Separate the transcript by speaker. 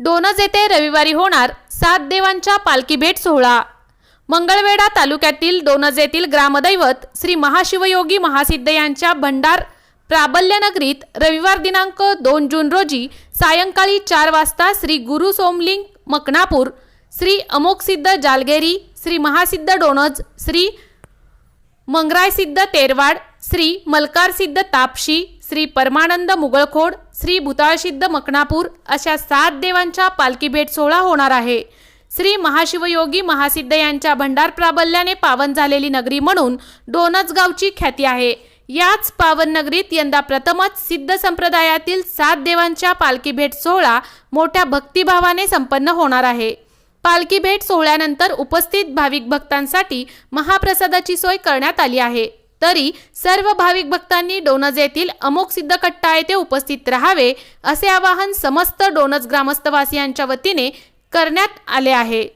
Speaker 1: Donuts येथे रविवारी होणार सात देवांच्या पालखी भेट सोहळा. मंगळवेढा तालुक्यातील डोनज येथील ग्रामदैवत श्री महाशिवयोगी महासिद्ध यांच्या भंडार प्राबल्यनगरीत रविवार दिनांक दोन जून रोजी सायंकाळी चार वाजता श्री गुरु सोमलिंग मकनापूर श्री अमोकसिद्ध जालगेरी श्री महासिद्ध डोनज श्री मंगरायसिद्ध तेरवाड श्री मलकारसिद्ध तापशी श्री परमानंद मुगळखोड श्री भूताळसिद्ध मकनापूर अशा सात देवांच्या पालखी भेट सोहळा होणार आहे. श्री महाशिवयोगी महासिद्ध यांच्या भंडार प्राबल्याने पावन झालेली नगरी म्हणून डोनचगावची ख्याती आहे. याच पावन नगरीत यंदा प्रथमच सिद्ध संप्रदायातील सात देवांच्या पालखी भेट सोहळा मोठ्या भक्तिभावाने संपन्न होणार आहे. पालखी भेट सोहळ्यानंतर उपस्थित भाविक भक्तांसाठी महाप्रसादाची सोय करण्यात आली आहे. तरी सर्व भाविक भक्तांनी डोनज येथील अमोक सिद्ध कट्टा येथे उपस्थित राहावे असे आवाहन समस्त डोनज ग्रामस्थवासियांच्या वतीने करण्यात आले आहे.